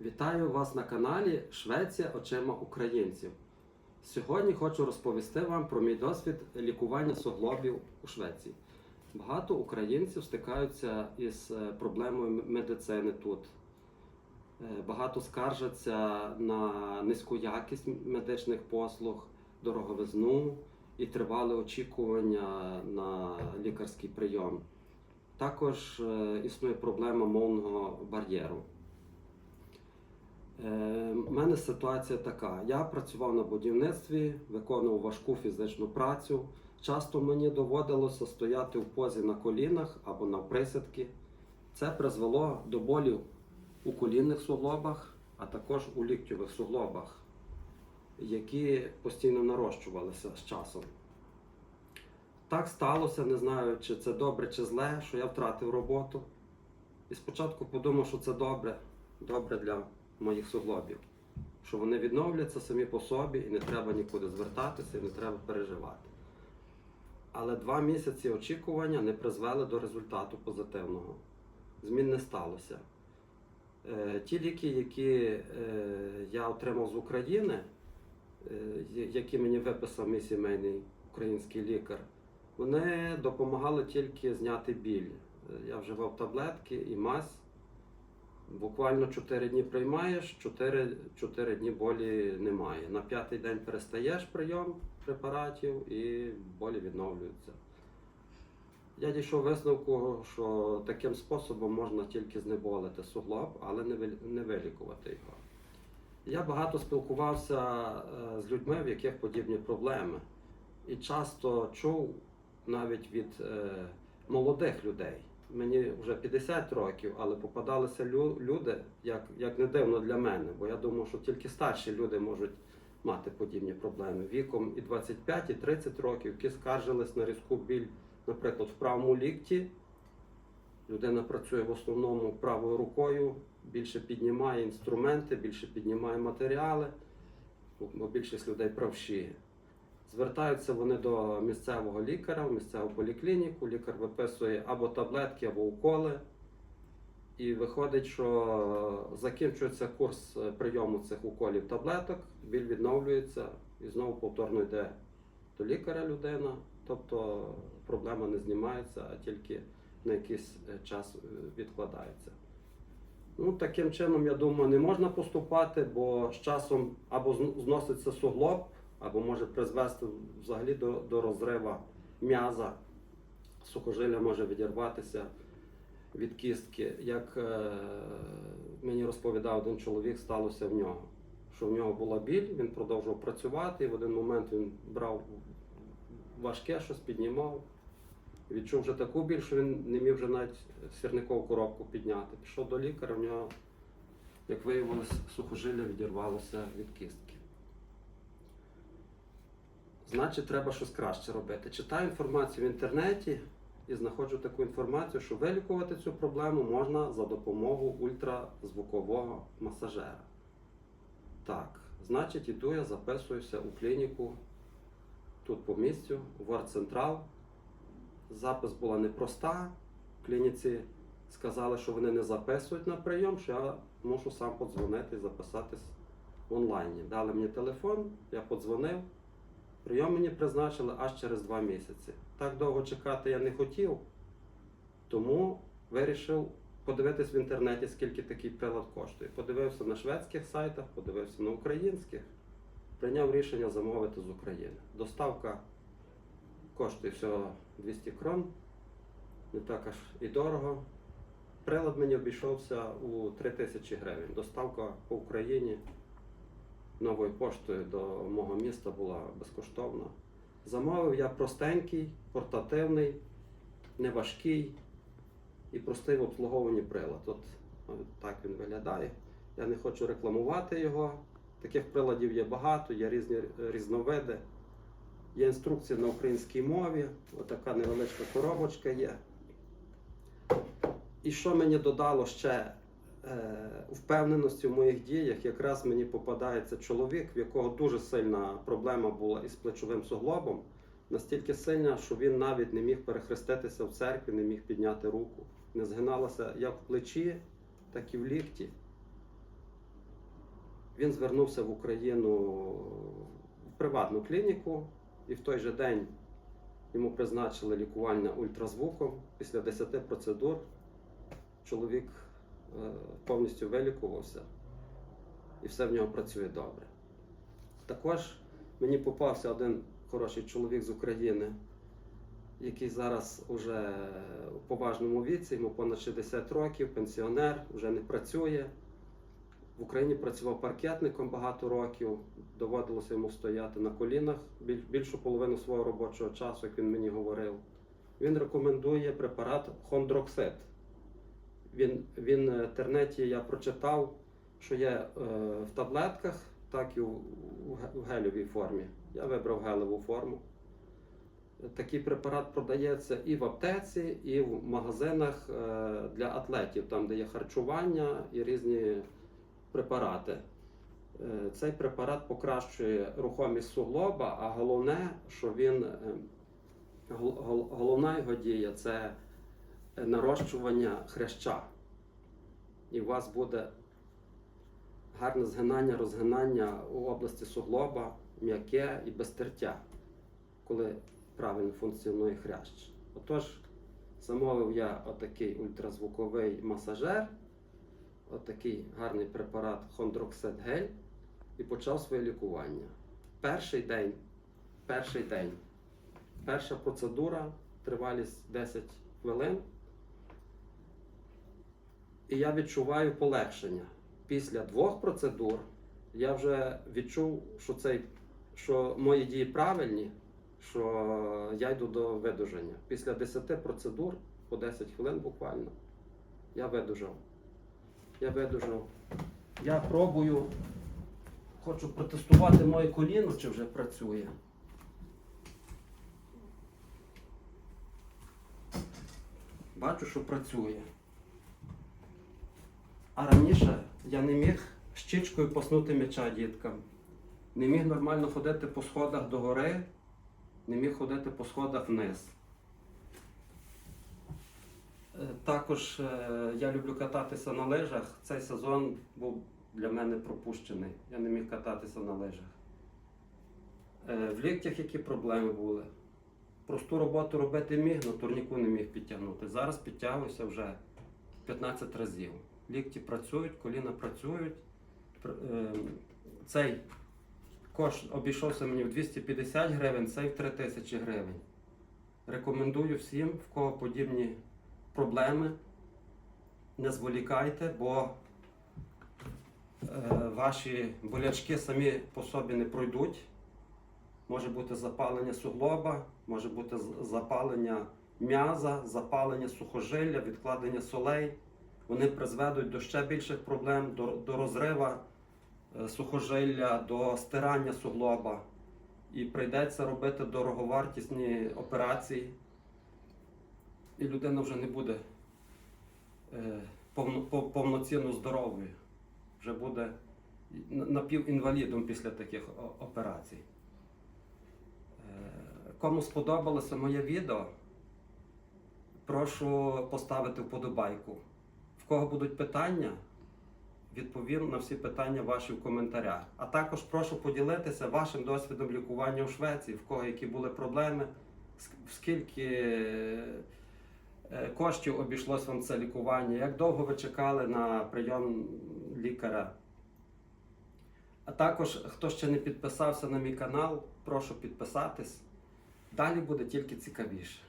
Вітаю вас на каналі Швеція очима українців. Сьогодні хочу розповісти вам про мій досвід лікування суглобів у Швеції. Багато українців стикаються із е, проблемою медицини тут. Е, Багато скаржаться на низьку якість медичних послуг, дороговизну і тривале очікування на лікарський прийом. Також е, існує проблема мовного бар'єру. Е, У мене ситуація така. Я працював на будівництві, виконував важку фізичну працю. Часто мені доводилося стояти в позі на колінах або на присядки. Це призвело до болів у колінних суглобах, а також у ліктьових суглобах, які постійно нарощувалися з часом. Так сталося, не знаю, чи це добре чи зле, що я втратив роботу. І спочатку подумав, що це добре, добре для моїх суглобів, що вони відновляться самі по собі і не треба нікуди звертатися, і не треба переживати. Але два місяці очікування не призвели до результату позитивного. Змін не сталося. Е, Ті ліки, які е, я отримав з України, е, які мені виписав мій сімейний український лікар, вони допомагали тільки зняти біль. Я вживав таблетки і мазь. Буквально 4 дні приймаєш, 4, 4 дні болі немає. На п'ятий день перестаєш прийом препаратів і болі відновлюються. Я дійшов висновку, що таким способом можна тільки знеболити суглоб, але не вилікувати його. Я багато спілкувався е, з людьми, в яких подібні проблеми. І часто чув навіть від е, молодих людей. Мені вже 50 років, але попадалися люди, як, як не дивно для мене, бо я думав, що тільки старші люди можуть мати подібні проблеми. Віком і 25, і 30 років, які скаржились на різку біль, наприклад, в правому лікті. Людина працює в основному правою рукою, більше піднімає інструменти, більше піднімає матеріали, бо більшість людей правші. Звертаються вони до місцевого лікаря, в місцеву поліклініку. Лікар виписує або таблетки, або уколи. І виходить, що закінчується курс прийому цих уколів таблеток, біль відновлюється і знову повторно йде до лікаря людина. Тобто проблема не знімається, а тільки на якийсь час е, відкладається. Ну, таким чином, я думаю, не можна поступати, бо з часом або зноситься суглоб, або може призвести взагалі до, до розрива м'яза. Сухожилля може відірватися від кістки. Як е, мені розповідав один чоловік, сталося в нього. Що в нього була біль, він продовжував працювати, і в один момент він брав важке щось, піднімав. Відчув вже таку біль, що він не міг вже навіть сірникову коробку підняти. Пішов до лікаря, в нього, як виявилось, сухожилля відірвалося від кістки. Значить, треба щось краще робити. Читаю інформацію в інтернеті і знаходжу таку інформацію, що вилікувати цю проблему можна за допомогою ультразвукового масажера. Так, значить, іду я записуюся у клініку тут по місцю, в Ворцентрал. Запис була непроста. В клініці сказали, що вони не записують на прийом, що я мушу сам подзвонити і записатись в онлайні. Дали мені телефон, я подзвонив. Прийом мені призначили аж через два місяці. Так довго чекати я не хотів, тому вирішив подивитись в інтернеті, скільки такий прилад коштує. Подивився на шведських сайтах, подивився на українських, прийняв рішення замовити з України. Доставка коштує всього 200 крон, не так аж і дорого. Прилад мені обійшовся у 3000 гривень. Доставка по Україні новою поштою до мого міста була безкоштовна. Замовив я простенький, портативний, неважкий і простий в обслуговуванні прилад. От, от так він виглядає. Я не хочу рекламувати його. Таких приладів є багато, є різні різновиди. Є інструкція на українській мові, отака невеличка коробочка є. І що мені додало ще е, впевненості в моїх діях, якраз мені попадається чоловік, в якого дуже сильна проблема була із плечовим суглобом, настільки сильна, що він навіть не міг перехреститися в церкві, не міг підняти руку. Не згиналася як в плечі, так і в лікті. Він звернувся в Україну в приватну клініку, і в той же день йому призначили лікування ультразвуком. Після 10 процедур чоловік повністю вилікувався і все в нього працює добре. Також мені попався один хороший чоловік з України, який зараз уже у поважному віці, йому понад 60 років, пенсіонер, вже не працює. В Україні працював паркетником багато років, доводилося йому стояти на колінах більшу половину свого робочого часу, як він мені говорив. Він рекомендує препарат хондроксид. Він, він в інтернеті я прочитав, що є е, в таблетках, так і в, в гелевій формі. Я вибрав гелеву форму. Такий препарат продається і в аптеці, і в магазинах е, для атлетів, там, де є харчування і різні препарати. Е, Цей препарат покращує рухомість суглоба, а головне, що він е, гол- гол- головна його дія це нарощування хряща. І у вас буде гарне згинання, розгинання у області суглоба, м'яке і без тертя, коли правильно функціонує хрящ. Отож, замовив я отакий ультразвуковий масажер, отакий гарний препарат Хондроксид гель і почав своє лікування. Перший день, перший день, перша процедура, тривалість 10 хвилин. І я відчуваю полегшення. Після двох процедур я вже відчув, що, цей, що мої дії правильні, що я йду до видужання. Після 10 процедур по 10 хвилин буквально я видужав. Я видужав. Я пробую, хочу протестувати моє коліно, чи вже працює. Бачу, що працює. А раніше я не міг щічкою поснути м'яча діткам. Не міг нормально ходити по сходах догори, не міг ходити по сходах вниз. Е, Також е, я люблю кататися на лижах. Цей сезон був для мене пропущений. Я не міг кататися на лижах. Е, В ліктях які проблеми були? Просту роботу робити міг, але турніку не міг підтягнути. Зараз підтягуюся вже 15 разів. Лікті працюють, коліна працюють. Е, Цей кошт обійшовся мені в 250 гривень, цей в 3000 гривень. Рекомендую всім, в кого подібні проблеми. Не зволікайте, бо е, ваші болячки самі по собі не пройдуть. Може бути запалення суглоба, може бути запалення м'яза, запалення сухожилля, відкладення солей. Вони призведуть до ще більших проблем, до, до розрива е, сухожилля, до стирання суглоба. І прийдеться робити дороговартісні операції. І людина вже не буде е, повно, пов- повноцінно здоровою. Вже буде напівінвалідом після таких операцій. Е, Кому сподобалося моє відео, прошу поставити вподобайку. В кого будуть питання, відповім на всі питання ваші в коментарях. А також прошу поділитися вашим досвідом лікування у Швеції, в кого які були проблеми, скільки е, коштів обійшлось вам це лікування, як довго ви чекали на прийом лікаря. А також, хто ще не підписався на мій канал, прошу підписатись. Далі буде тільки цікавіше.